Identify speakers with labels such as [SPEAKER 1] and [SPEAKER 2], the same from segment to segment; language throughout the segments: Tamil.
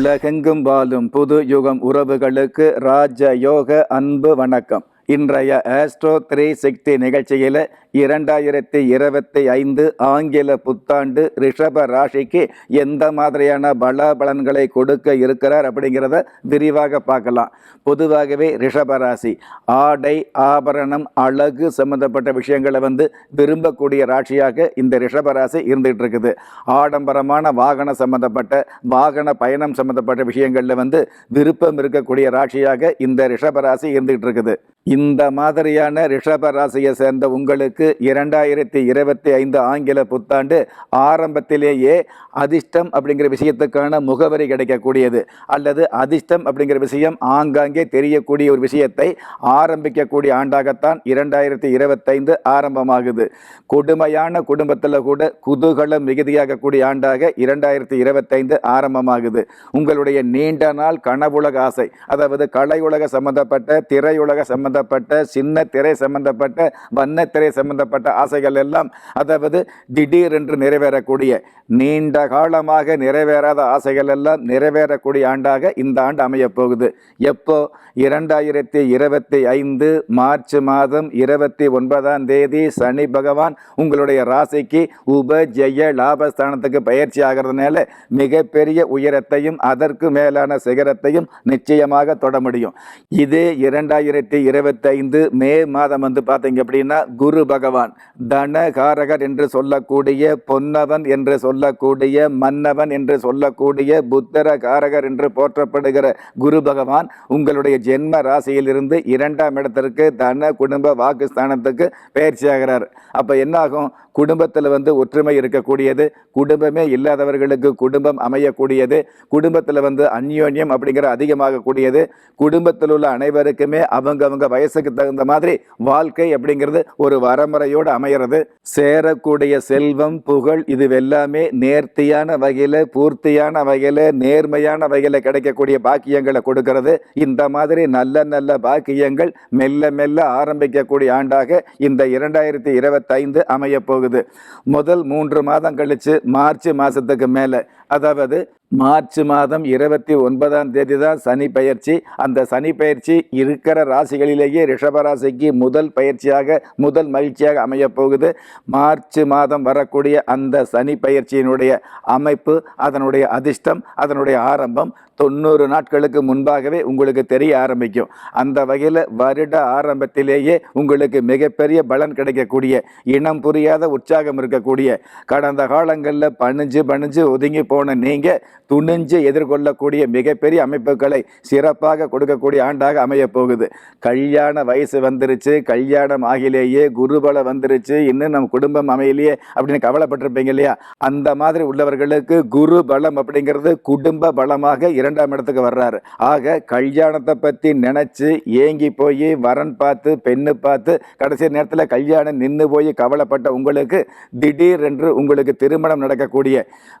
[SPEAKER 1] உலகெங்கும் வாழும் புது யுகம் உறவுகளுக்கு ராஜ யோக அன்பு வணக்கம். இன்றைய ஆஸ்ட்ரோ த்ரீ சிக்ஸ்டி நிகழ்ச்சியில் இரண்டாயிரத்தி இருபத்தி ஐந்து ஆங்கில புத்தாண்டு ரிஷப ராசிக்கு எந்த மாதிரியான பலாபலன்களை கொடுக்க இருக்கிறார் அப்படிங்கிறத விரிவாக பார்க்கலாம். பொதுவாகவே ரிஷப ராசி ஆடை ஆபரணம் அழகு சம்பந்தப்பட்ட விஷயங்களை வந்து விரும்பக்கூடிய ராசியாக இந்த ரிஷப ராசி இருந்துகிட்டு இருக்குது ஆடம்பரமான வாகனம் சம்பந்தப்பட்ட வாகன பயணம் சம்பந்தப்பட்ட விஷயங்களில் வந்து விருப்பம் இருக்கக்கூடிய ராசியாக இந்த ரிஷப ராசி இருந்துகிட்டு இருக்குது இந்த மாதிரியான ரிஷப ராசியை சேர்ந்த உங்களுக்கு இரண்டாயிரத்தி இருபத்தி ஐந்து ஆங்கில புத்தாண்டு ஆரம்பத்திலேயே அதிர்ஷ்டம் அப்படிங்கிற விஷயத்துக்கான முகவரி கிடைக்கக்கூடியது. அல்லது அதிர்ஷ்டம் அப்படிங்கிற விஷயம் ஆங்காங்கே தெரியக்கூடிய ஒரு விஷயத்தை ஆரம்பிக்கக்கூடிய ஆண்டாகத்தான் இரண்டாயிரத்தி இருபத்தைந்து ஆரம்பமாகுது. கொடுமையான குடும்பத்தில் கூட குதூகலம் மிகுதியாகக்கூடிய ஆண்டாக இரண்டாயிரத்தி இருபத்தைந்து ஆரம்பமாகுது. உங்களுடைய நீண்ட நாள் கனவுலக ஆசை அதாவது கலையுலக சம்பந்தப்பட்ட திரையுலக சம்பந்தப்பட்ட சின்ன திரை சம்பந்தப்பட்ட வண்ண திரை சம்பந்தப்பட்ட ஆசைகள் எல்லாம் அதாவது திடீரென்று நிறைவேறக்கூடிய நீண்ட காலமாக நிறைவேறாத ஆசைகள் எல்லாம் நிறைவேறக்கூடிய ஆண்டாக இந்த ஆண்டு அமையப் போகுது. எப்போ? இரண்டாயிரத்தி இருபத்தி ஐந்து மார்ச் மாதம் இருபத்தி ஒன்பதாம் தேதி சனி பகவான் உங்களுடைய ராசிக்கு உப ஜெய லாபஸ்தானத்துக்கு பயிற்சி ஆகிறதுனால மிகப்பெரிய உயரத்தையும் அதற்கு மேலான சிகரத்தையும் நிச்சயமாக தொட முடியும். இதே இரண்டாயிரத்தி இருபத்தைந்து மே மாதம் வந்து பார்த்தீங்க அப்படின்னா குரு பகவான் தனகாரகர் என்று சொல்லக்கூடிய பொன்னவன் என்று சொல்லக்கூடிய மன்னவன் என்று சொல்லக்கூடிய புத்தர காரகர் என்று போற்றப்படுகிற குரு பகவான் உங்களுடைய ஜென்ம ராசியிலிருந்து இரண்டாம் இடத்திற்கு தன குடும்ப வாக்குஸ்தானத்துக்கு பயிற்சியாகிறார். அப்போ என்னாகும்? குடும்பத்தில் வந்து ஒற்றுமை இருக்கக்கூடியது குடும்பமே இல்லாதவர்களுக்கு குடும்பம் அமையக்கூடியது குடும்பத்தில் வந்து அந்யோன்யம் அப்படிங்கிற அதிகமாகக்கூடியது குடும்பத்தில் உள்ள அனைவருக்குமே அவங்கவங்க வயசுக்கு தகுந்த மாதிரி வாழ்க்கை அப்படிங்கிறது ஒரு வரமுறையோடு அமைகிறது சேரக்கூடிய செல்வம் புகழ் இது எல்லாமே நேர்த்தியான வகையில் பூர்த்தியான வகையில் நேர்மையான வகையில் கிடைக்கக்கூடிய பாக்கியங்களை கொடுக்கிறது. இந்த மாதிரி நல்ல நல்ல பாக்கியங்கள் மெல்ல மெல்ல ஆரம்பிக்கக்கூடிய ஆண்டாக இந்த இரண்டாயிரத்தி இருபத்தைந்து அமையப்போகுது முதல் மூன்று மாதம் கழித்து மார்ச் மாதத்துக்கு மேலே அதாவது மார்ச் மாதம் இருபத்தி ஒன்பதாம் தேதி தான் சனி பயிற்சி. அந்த சனி பயிற்சி இருக்கிற ராசிகளிலேயே ரிஷபராசிக்கு முதல் பயிற்சியாக முதல் மகிழ்ச்சியாக அமையப் போகுது. மார்ச் மாதம் வரக்கூடிய அந்த சனி பயிற்சியினுடைய அமைப்பு அதனுடைய அதிர்ஷ்டம் அதனுடைய ஆரம்பம் தொண்ணூறு நாட்களுக்கு முன்பாகவே உங்களுக்கு தெரிய ஆரம்பிக்கும். அந்த வகையில் வருட ஆரம்பத்திலேயே உங்களுக்கு மிகப்பெரிய பலன் கிடைக்கக்கூடிய இனம் புரியாத உற்சாகம் இருக்கக்கூடிய கடந்த காலங்களில் பணிஞ்சு பணிஞ்சு ஒதுங்கி போன நீங்கள் துணிஞ்சு எதிர்கொள்ளக்கூடிய மிகப்பெரிய அமைப்புகளை சிறப்பாக கொடுக்கக்கூடிய ஆண்டாக அமைய போகுது. கல்யாண வயசு வந்துருச்சு கல்யாணம் ஆகிலேயே குருபலம் வந்துருச்சு இன்னும் நம்ம குடும்பம் அமையலையே அப்படின்னு கவலைப்பட்டிருப்பீங்க இல்லையா? அந்த மாதிரி உள்ளவர்களுக்கு குரு பலம் அப்படிங்கிறது குடும்ப பலமாக இரண்டாம் இடத்துக்கு வர்றாரு. ஆக கல்யாணத்தை பற்றி நினச்சி ஏங்கி போய் வரன் பார்த்து பெண்ணு பார்த்து கடைசி நேரத்தில் கல்யாணம் நின்று போய் கவலைப்பட்ட உங்களுக்கு திடீர் என்று உங்களுக்கு திருமணம் நடக்கக்கூடிய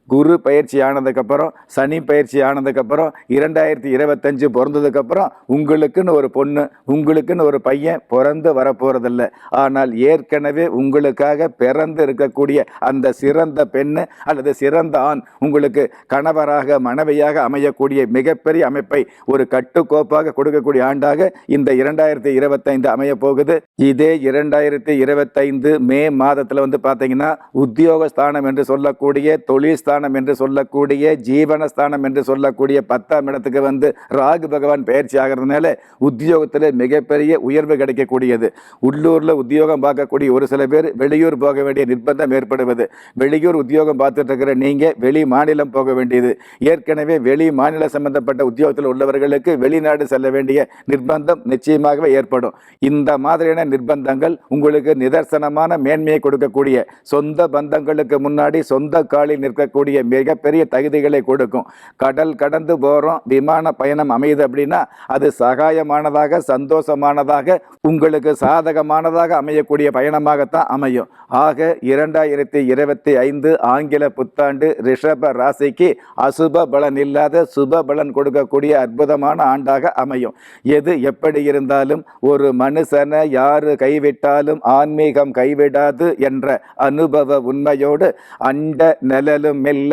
[SPEAKER 1] குரு பயிற்சி ஆனதுக்கப்புறம் சனி பயிற்சி ஆனதுக்கப்புறம் இரண்டாயிரத்தி இருபத்தஞ்சு பிறந்ததுக்கப்புறம் உங்களுக்குன்னு ஒரு பொண்ணு உங்களுக்குன்னு ஒரு பையன் பிறந்து வரப்போகிறதில்ல ஆனால் ஏற்கனவே உங்களுக்காக பிறந்து இருக்கக்கூடிய அந்த சிறந்த பெண்ணு அல்லது சிறந்த ஆண் உங்களுக்கு கணவராக மனைவியாக அமையக்கூடிய மிகப்பெரிய அமைப்பை ஒரு கட்டுக்கோப்பாக கொடுக்கக்கூடிய ஆண்டாக இந்த இரண்டாயிரத்தி இருபத்தைந்து அமைய போகுது இதே இரண்டாயிரத்தி இருபத்தைந்து மே மாதத்தில் வந்து பார்த்தீங்கன்னா உத்தியோக ஸ்தானம் என்று சொல்லக்கூடிய தொழில் ஸ்தானம் என்று சொல்லக்கூடிய ஜீவனஸ்தானம் என்று சொல்லக்கூடிய பத்தாம் இடத்துக்கு வந்து ராகு பகவான் பயிற்சி ஆகிறதுனால உத்தியோகத்தில் மிகப்பெரிய உயர்வு கிடைக்கக்கூடியது. உள்ளூரில் உத்தியோகம் பார்க்கக்கூடிய ஒரு சில பேர் வெளியூர் போக வேண்டிய நிர்பந்தம் ஏற்படுவது. வெளியூர் உத்தியோகம் பார்த்துட்டு இருக்கிற நீங்கள் வெளி மாநிலம் போக வேண்டியது. ஏற்கனவே வெளி மாநில சம்பந்தப்பட்ட உத்தியோகத்தில் உள்ளவர்களுக்கு வெளிநாடு செல்ல வேண்டிய நிர்பந்தம் நிச்சயமாகவே ஏற்படும். இந்த மாதிரியான நிர்பந்தங்கள் உங்களுக்கு நிதர்சனமான மேன்மையை கொடுக்கக்கூடிய சொந்த பந்தங்களுக்கு முன்னாடி சொந்த காலில் நிற்கக்கூடிய மிக மிகப்பெரிய தகுதிகளை கொடுக்கும். கடல் கடந்து போகிறோம் விமான பயணம் அமையுது அப்படின்னா அது சகாயமானதாக சந்தோஷமானதாக உங்களுக்கு சாதகமானதாக அமையக்கூடிய பயணமாகத்தான் அமையும். ஆக இரண்டாயிரத்தி இருபத்தி ஐந்து ஆங்கில புத்தாண்டு ரிஷப ராசிக்கு அசுப பலன் இல்லாத சுப பலன் கொடுக்கக்கூடிய அற்புதமான ஆண்டாக அமையும். எது எப்படி இருந்தாலும் ஒரு மனுஷனை யாரு கைவிட்டாலும் ஆன்மீகம் கைவிடாது என்ற அனுபவ உண்மையோடு அண்ட நிழலும் மெல்ல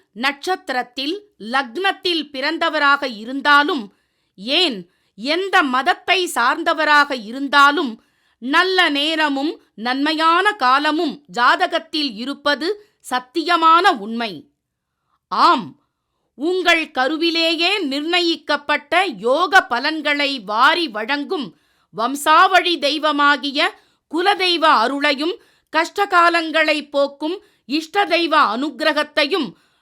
[SPEAKER 2] நட்சத்திரத்தில் லக்னத்தில் பிறந்தவராக இருந்தாலும் ஏன் எந்த மதத்தை சார்ந்தவராக இருந்தாலும் நல்ல நேரமும் நன்மையான காலமும் ஜாதகத்தில் இருப்பது சத்தியமான உண்மை. ஆம் உங்கள் கருவிலேயே நிர்ணயிக்கப்பட்ட யோக பலன்களை வாரி வழங்கும் வம்சாவழி தெய்வமாகிய குலதெய்வ அருளையும் கஷ்டகாலங்களை போக்கும் இஷ்ட தெய்வ அனுக்கிரகத்தையும்